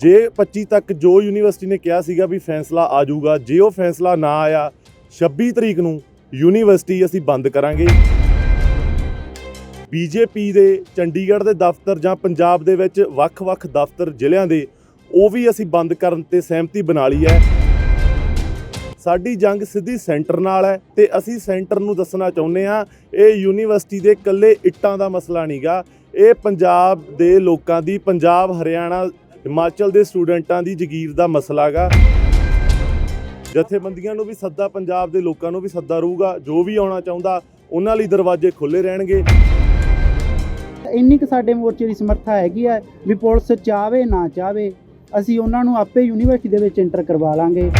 ਜੇ 25 ਤੱਕ ਜੋ ਯੂਨੀਵਰਸਿਟੀ ਨੇ ਕਿਹਾ ਸੀਗਾ ਵੀ ਫੈਸਲਾ ਆ ਜਾਊਗਾ, ਜੇ ਉਹ ਫੈਸਲਾ ਨਾ ਆਇਆ 26 ਤਰੀਕ ਨੂੰ ਯੂਨੀਵਰਸਿਟੀ ਅਸੀਂ ਬੰਦ ਕਰਾਂਗੇ। ਬੀਜੇਪੀ ਦੇ ਚੰਡੀਗੜ੍ਹ ਦੇ ਦਫ਼ਤਰ ਜਾਂ ਪੰਜਾਬ ਦੇ ਵਿੱਚ ਵੱਖ-ਵੱਖ ਦਫ਼ਤਰ ਜ਼ਿਲ੍ਹਿਆਂ ਦੇ, ਉਹ ਵੀ ਅਸੀਂ ਬੰਦ ਕਰਨ ਤੇ ਸਹਿਮਤੀ ਬਣਾ ਲਈ ਹੈ। ਸਾਡੀ ਜੰਗ ਸਿੱਧੀ ਸੈਂਟਰ ਨਾਲ ਹੈ ਤੇ ਅਸੀਂ ਸੈਂਟਰ ਨੂੰ ਦੱਸਣਾ ਚਾਹੁੰਦੇ ਆ ਇਹ ਯੂਨੀਵਰਸਿਟੀ ਦੇ ਇਕੱਲੇ ਇੱਟਾਂ ਦਾ ਮਸਲਾ ਨਹੀਂਗਾ ਇਹ ਪੰਜਾਬ ਦੇ ਲੋਕਾਂ ਦੀ, ਪੰਜਾਬ, ਹਰਿਆਣਾ ਹਿਮਾਚਲ ਦੇ ਸਟੂਡੈਂਟਾਂ ਦੀ ਜਗੀਰ ਦਾ ਮਸਲਾ ਗਾ ਜਥੇਬੰਦੀਆਂ ਨੂੰ ਵੀ ਸੱਦਾ, ਪੰਜਾਬ ਦੇ ਲੋਕਾਂ ਨੂੰ ਵੀ ਸੱਦਾ ਰਹੂਗਾ। ਜੋ ਵੀ ਆਉਣਾ ਚਾਹੁੰਦਾ, ਉਹਨਾਂ ਲਈ ਦਰਵਾਜ਼ੇ ਖੁੱਲੇ ਰਹਿਣਗੇ। ਇੰਨੀ ਕੁ ਸਾਡੇ ਮੋਰਚੇ ਦੀ ਸਮਰੱਥਾ ਹੈਗੀ ਆ ਵੀ ਪੁਲਿਸ ਚਾਵੇ ਨਾ ਚਾਵੇ ਅਸੀਂ ਉਹਨਾਂ ਨੂੰ ਆਪੇ ਯੂਨੀਵਰਸਿਟੀ ਦੇ ਵਿੱਚ ਇੰਟਰ ਕਰਵਾ ਲਾਂਗੇ।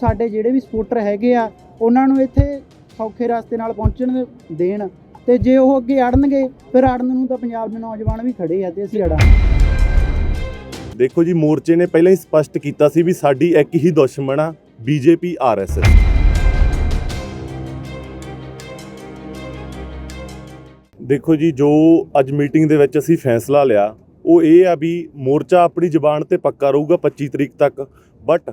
ਸਾਡੇ ਜਿਹੜੇ ਵੀ ਸਪੋਰਟਰ ਹੈਗੇ ਆ, ਉਹਨਾਂ ਨੂੰ ਇੱਥੇ ਸੌਖੇ ਰਸਤੇ ਨਾਲ ਪਹੁੰਚਣ ਦੇਣ ਤੇ ਜੇ ਉਹ ਅੱਗੇ ਅੜਨਗੇ, ਫਿਰ ਅੜਨ ਨੂੰ ਤਾਂ ਪੰਜਾਬ ਦੇ ਨੌਜਵਾਨ ਵੀ ਖੜੇ ਆ ਤੇ ਅਸੀਂ ਅੜਾਂਗੇ। ਦੇਖੋ ਜੀ, ਮੋਰਚੇ ਨੇ ਪਹਿਲਾਂ ਹੀ ਸਪਸ਼ਟ ਕੀਤਾ ਸੀ ਵੀ ਸਾਡੀ ਇੱਕ ਹੀ ਦੁਸ਼ਮਣ ਆ, ਬੀਜੇਪੀ ਆਰਐਸਐਸ ਦੇਖੋ ਜੀ, ਜੋ ਅੱਜ ਮੀਟਿੰਗ ਦੇ ਵਿੱਚ ਅਸੀਂ ਫੈਸਲਾ ਲਿਆ, ਉਹ ਇਹ ਆ ਵੀ ਮੋਰਚਾ ਆਪਣੀ ਜ਼ੁਬਾਨ ਤੇ ਪੱਕਾ ਰਹੂਗਾ 25 ਤਰੀਕ ਤੱਕ। ਬਟ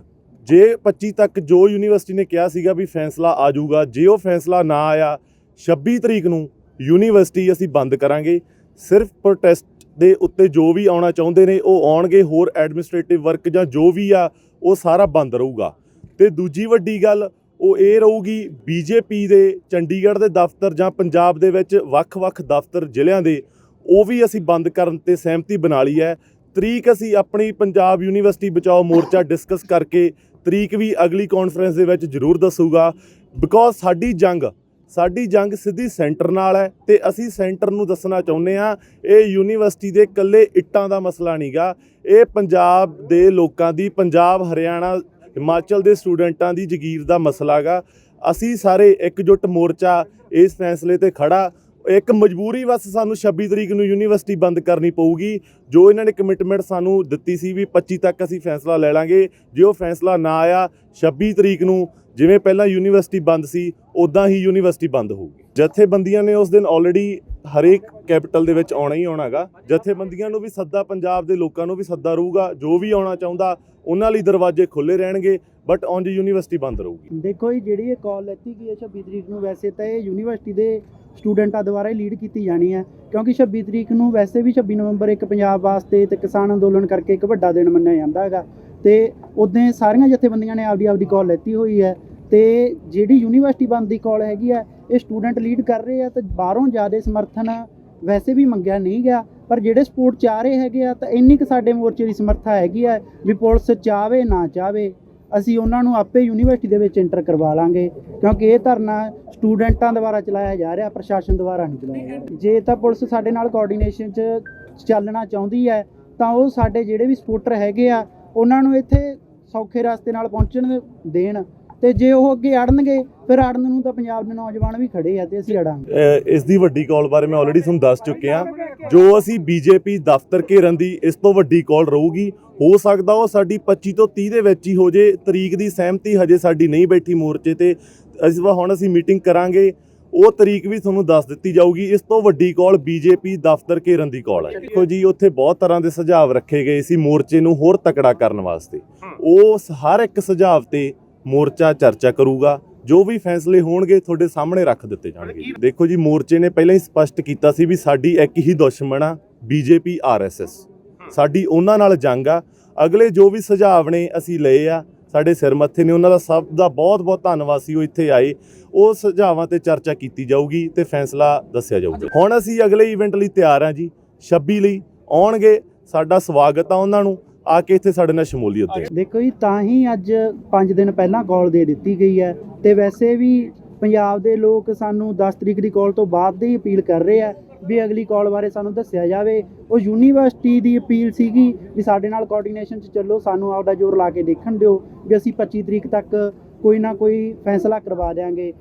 ਜੇ 25 ਤੱਕ ਜੋ ਯੂਨੀਵਰਸਿਟੀ ਨੇ ਕਿਹਾ ਸੀਗਾ ਵੀ ਫੈਸਲਾ ਆ ਜਾਊਗਾ, ਜੇ ਉਹ ਫੈਸਲਾ ਨਾ ਆਇਆ 26 ਤਰੀਕ ਨੂੰ ਯੂਨੀਵਰਸਿਟੀ ਅਸੀਂ ਬੰਦ ਕਰਾਂਗੇ। ਸਿਰਫ ਪ੍ਰੋਟੈਸਟ ਦੇ ਉੱਤੇ ਜੋ ਵੀ ਆਉਣਾ ਚਾਹੁੰਦੇ ਨੇ, ਉਹ ਆਉਣਗੇ, ਹੋਰ ਐਡਮਿਨਿਸਟ੍ਰੇਟਿਵ ਵਰਕ ਜਾਂ ਜੋ ਵੀ ਆ, ਉਹ ਸਾਰਾ ਬੰਦ ਰਹੂਗਾ। ਤੇ ਦੂਜੀ ਵੱਡੀ ਗੱਲ, ਉਹ ਇਹ ਰਹੂਗੀ ਬੀਜੇਪੀ ਦੇ, ਚੰਡੀਗੜ੍ਹ ਦੇ ਦਫ਼ਤਰ ਜਾਂ ਪੰਜਾਬ ਦੇ ਵਿੱਚ ਵੱਖ-ਵੱਖ ਦਫ਼ਤਰ ਜ਼ਿਲ੍ਹਿਆਂ ਦੇ, ਉਹ ਵੀ ਅਸੀਂ ਬੰਦ ਕਰਨ ਤੇ ਸਹਿਮਤੀ ਬਣਾ ਲਈ ਹੈ। ਤਰੀਕ ਅਸੀਂ ਆਪਣੀ ਪੰਜਾਬ ਯੂਨੀਵਰਸਿਟੀ ਬਚਾਓ ਮੋਰਚਾ ਡਿਸਕਸ ਕਰਕੇ, ਤਰੀਕ ਵੀ ਅਗਲੀ ਕਾਨਫਰੰਸ ਦੇ ਵਿੱਚ ਜ਼ਰੂਰ ਦੱਸੂਗਾ। ਬਿਕੋਜ਼ ਸਾਡੀ ਜੰਗ ਸਾਡੀ ਜੰਗ ਸਿੱਧੀ ਸੈਂਟਰ ਨਾਲ ਹੈ ਤੇ ਅਸੀਂ ਸੈਂਟਰ ਨੂੰ ਦੱਸਣਾ ਚਾਹੁੰਦੇ ਆ ਇਹ ਯੂਨੀਵਰਸਿਟੀ ਦੇ ਇਕੱਲੇ ਇੱਟਾਂ ਦਾ ਮਸਲਾ ਨਹੀਂਗਾ। ਇਹ ਪੰਜਾਬ ਦੇ ਲੋਕਾਂ ਦੀ, ਪੰਜਾਬ, ਹਰਿਆਣਾ, ਹਿਮਾਚਲ ਦੇ ਸਟੂਡੈਂਟਾਂ ਦੀ ਜਗੀਰ ਦਾ ਮਸਲਾ ਗਾ ਅਸੀਂ ਸਾਰੇ ਇਕਜੁੱਟ ਮੋਰਚਾ ਇਸ ਫੈਸਲੇ ਤੇ ਖੜਾ। ਇੱਕ ਮਜਬੂਰੀ ਵਸ ਸਾਨੂੰ 26 ਤਰੀਕ ਨੂੰ ਯੂਨੀਵਰਸਿਟੀ ਬੰਦ ਕਰਨੀ ਪਊਗੀ। ਜੋ ਇਹਨਾਂ ਨੇ ਕਮਿਟਮੈਂਟ ਸਾਨੂੰ ਦਿੱਤੀ ਸੀ ਵੀ 25 ਤੱਕ ਅਸੀਂ ਫੈਸਲਾ ਲੈ ਲਾਂਗੇ। ਜੇ ਉਹ ਫੈਸਲਾ ਨਾ ਆਇਆ 26 ਤਰੀਕ ਨੂੰ ਜਿਵੇਂ ਪਹਿਲਾਂ ਯੂਨੀਵਰਸਿਟੀ ਬੰਦ ਸੀ ਉਦਾਂ ਹੀ ਯੂਨੀਵਰਸਿਟੀ ਬੰਦ ਹੋਊਗੀ। ਜਥੇਬੰਦੀਆਂ ਨੇ ਉਸ ਦਿਨ ਆਲਰੇਡੀ ਹਰੇਕ ਕੈਪੀਟਲ ਦੇ ਵਿੱਚ ਆਉਣਾ ਹੀ ਆਉਣਾਗਾ ਜਥੇਬੰਦੀਆਂ ਨੂੰ ਵੀ ਸੱਦਾ, ਪੰਜਾਬ ਦੇ ਲੋਕਾਂ ਨੂੰ ਵੀ ਸੱਦਾ ਰਹੂਗਾ। ਜੋ ਵੀ ਆਉਣਾ ਚਾਹੁੰਦਾ, ਉਹਨਾਂ ਲਈ ਦਰਵਾਜ਼ੇ ਖੁੱਲੇ ਰਹਿਣਗੇ ਬਟ ਉਂਝ ਯੂਨੀਵਰਸਿਟੀ ਬੰਦ ਰਹੂਗੀ। ਦੇਖੋ ਜੀ, ਜਿਹੜੀ ਇਹ ਕਾਲ ਲੈਤੀ ਗਈ ਹੈ 26 ਤਰੀਕ ਨੂੰ, ਵੈਸੇ ਤਾਂ ਇਹ ਯੂਨੀਵਰਸਿਟੀ ਦੇ ਸਟੂਡੈਂਟਾਂ ਦੁਆਰਾ ਹੀ ਲੀਡ ਕੀਤੀ ਜਾਣੀ ਹੈ। ਕਿਉਂਕਿ 26 ਤਰੀਕ ਨੂੰ ਵੈਸੇ ਵੀ 26 ਨਵੰਬਰ ਇੱਕ ਪੰਜਾਬ ਵਾਸਤੇ ਤੇ ਕਿਸਾਨ ਅੰਦੋਲਨ ਕਰਕੇ ਇੱਕ ਵੱਡਾ ਦਿਨ ਮੰਨਿਆ ਜਾਂਦਾ ਹੈਗਾ। ਤੇ ਉਦੋਂ ਸਾਰੀਆਂ ਜਥੇਬੰਦੀਆਂ ਨੇ ਆਪਦੀ ਆਪਦੀ ਕਾਲ ਲੈਤੀ ਹੋਈ ਹੈ ਤੇ ਜਿਹੜੀ ਯੂਨੀਵਰਸਿਟੀ ਬੰਦ ਦੀ ਕਾਲ ਹੈਗੀ ਆ ਇਹ ਸਟੂਡੈਂਟ ਲੀਡ ਕਰ ਰਹੇ ਆ ਤੇ ਬਾਹਰੋਂ ਜ਼ਿਆਦਾ ਸਮਰਥਨ ਵੈਸੇ ਵੀ ਮੰਗਿਆ ਨਹੀਂ ਗਿਆ, ਪਰ ਜਿਹੜੇ ਸਪੋਰਟ ਚਾਹ ਰਹੇ ਹੈਗੇ ਆ ਤਾਂ ਇੰਨੀ ਕੁ ਸਾਡੇ ਮੋਰਚੇ ਦੀ ਸਮਰੱਥਾ ਹੈਗੀ ਆ ਵੀ ਪੁਲਿਸ ਚਾਵੇ ਨਾ ਚਾਵੇ, ਅਸੀਂ ਉਹਨਾਂ ਨੂੰ ਆਪੇ ਯੂਨੀਵਰਸਿਟੀ ਦੇ ਵਿੱਚ ਐਂਟਰ ਕਰਵਾ ਲਾਂਗੇ, ਕਿਉਂਕਿ ਇਹ ਧਰਨਾ ਸਟੂਡੈਂਟਾਂ ਦੁਆਰਾ ਚਲਾਇਆ ਜਾ ਰਿਹਾ, ਪ੍ਰਸ਼ਾਸਨ ਦੁਆਰਾ ਨਹੀਂ ਚਲਾਇਆ ਜੇ ਤਾਂ ਪੁਲਿਸ ਸਾਡੇ ਨਾਲ ਕੋਆਰਡੀਨੇਸ਼ਨ 'ਚ ਚੱਲਣਾ ਚਾਹੁੰਦੀ ਹੈ, ਤਾਂ ਉਹ ਸਾਡੇ ਜਿਹੜੇ ਵੀ ਸਪੋਰਟਰ ਹੈਗੇ ਆ ਉਹਨਾਂ ਨੂੰ ਇੱਥੇ ਸੌਖੇ ਰਸਤੇ ਨਾਲ ਪਹੁੰਚਣ ਦੇਣ ਤੇ ਜੇ ਉਹ ਅੱਗੇ ਅੜਨਗੇ ਫਿਰ ਅੜਨ ਨੂੰ ਤਾਂ ਪੰਜਾਬ ਦੇ ਨੌਜਵਾਨ ਵੀ ਖੜੇ ਆ ਤੇ ਅਸੀਂ ਅੜਾਂਗੇ। ਇਸ ਦੀ ਵੱਡੀ ਕਾਲ ਬਾਰੇ ਮੈਂ ਆਲਰੇਡੀ ਤੁਹਾਨੂੰ ਦੱਸ ਚੁੱਕਿਆ। ਜੋ ਅਸੀਂ ਬੀਜੇਪੀ ਦਫ਼ਤਰ ਘੇਰਨ ਦੀ ਇਸ ਤੋਂ ਵੱਡੀ ਕਾਲ ਰਹੂਗੀ ਹੋ ਸਕਦਾ ਉਹ ਸਾਡੀ 25 ਤੋਂ 30 ਦੇ ਵਿੱਚ ਹੀ ਹੋ ਜੇ ਤਰੀਕ ਦੀ ਸਹਿਮਤੀ ਹਜੇ ਸਾਡੀ ਨਹੀਂ ਬੈਠੀ ਮੋਰਚੇ ਤੇ। ਵਾਰ ਹੁਣ ਅਸੀਂ ਮੀਟਿੰਗ ਕਰਾਂਗੇ। ਉਹ ਤਰੀਕ ਵੀ ਤੁਹਾਨੂੰ ਦੱਸ ਦਿੱਤੀ ਜਾਊਗੀ। ਇਸ ਤੋਂ ਵੱਡੀ ਕਾਲ ਬੀਜੇਪੀ ਦਫ਼ਤਰ ਘੇਰਨ ਦੀ ਕਾਲ ਹੈ। ਦੇਖੋ ਜੀ, ਉੱਥੇ ਬਹੁਤ ਤਰ੍ਹਾਂ ਦੇ ਸੁਝਾਅ ਰੱਖੇ ਗਏ ਸੀ ਮੋਰਚੇ ਨੂੰ ਹੋਰ ਤਕੜਾ ਕਰਨ ਵਾਸਤੇ। ਉਸ ਹਰ ਇੱਕ ਸੁਝਾਅ ਤੇ ਮੋਰਚਾ ਚਰਚਾ ਕਰੂਗਾ। ਜੋ ਵੀ ਫੈਸਲੇ ਹੋਣਗੇ, ਤੁਹਾਡੇ ਸਾਹਮਣੇ ਰੱਖ ਦਿੱਤੇ ਜਾਣਗੇ ਦੇਖੋ ਜੀ, ਮੋਰਚੇ ਨੇ ਪਹਿਲਾਂ ਹੀ ਸਪਸ਼ਟ ਕੀਤਾ ਸੀ ਵੀ ਸਾਡੀ ਇੱਕ ਹੀ ਦੁਸ਼ਮਣ ਆ, ਬੀਜੇਪੀ, ਆਰਐਸਐਸ। ਸਾਡੀ ਉਹਨਾਂ ਨਾਲ ਜੰਗ ਆ। ਅਗਲੇ ਜੋ ਵੀ ਸੁਝਾਅ ਨੇ ਅਸੀਂ ਲਏ ਆ ਸਾਡੇ ਸਿਰ ਮੱਥੇ ਨੇ। ਉਹਨਾਂ ਦਾ ਸਭ ਦਾ ਬਹੁਤ ਬਹੁਤ ਧੰਨਵਾਦ ਸੀ। ਉਹ ਇੱਥੇ ਆਏ। ਉਹ ਸੁਝਾਵਾਂ ਤੇ ਚਰਚਾ ਕੀਤੀ ਜਾਊਗੀ ਤੇ ਫੈਸਲਾ ਦੱਸਿਆ ਜਾਊਗਾ। ਹੁਣ ਅਸੀਂ ਅਗਲੇ ਇਵੈਂਟ ਲਈ ਤਿਆਰ ਆ ਜੀ। 26 ਲਈ ਆਉਣਗੇ। ਸਾਡਾ ਸਵਾਗਤ ਆ ਉਹਨਾਂ ਨੂੰ। ਆ ਕੇ ਇੱਥੇ ਸਾਡੇ ਨਾਲ ਸ਼ਮੂਲੀਅਤ ਦੇ ਦੇਖੋ ਜੀ ਤਾਂ ਹੀ ਅੱਜ 5 ਦਿਨ ਪਹਿਲਾਂ ਕਾਲ ਦੇ ਦਿੱਤੀ ਗਈ ਹੈ। ਤੇ ਵੈਸੇ ਵੀ ਪੰਜਾਬ ਦੇ ਲੋਕ ਸਾਨੂੰ 10 ਤਰੀਕ ਦੀ ਕਾਲ ਤੋਂ ਬਾਅਦ ਦੀ ਅਪੀਲ ਕਰ ਰਹੇ ਆ। ਵੀ ਅਗਲੀ ਕਾਲ ਬਾਰੇ ਸਾਨੂੰ ਦੱਸਿਆ ਜਾਵੇ। ਉਹ ਯੂਨੀਵਰਸਿਟੀ ਦੀ ਅਪੀਲ ਸੀਗੀ ਵੀ ਸਾਡੇ ਨਾਲ ਕੋਆਰਡੀਨੇਸ਼ਨ 'ਚ ਚੱਲੋ, ਸਾਨੂੰ ਆਪਦਾ ਜ਼ੋਰ ਲਾ ਕੇ ਦੇਖਣ ਦਿਓ ਵੀ ਅਸੀਂ 25 ਤਰੀਕ ਤੱਕ ਕੋਈ ਨਾ ਕੋਈ ਫੈਸਲਾ ਕਰਵਾ ਦੇਾਂਗੇ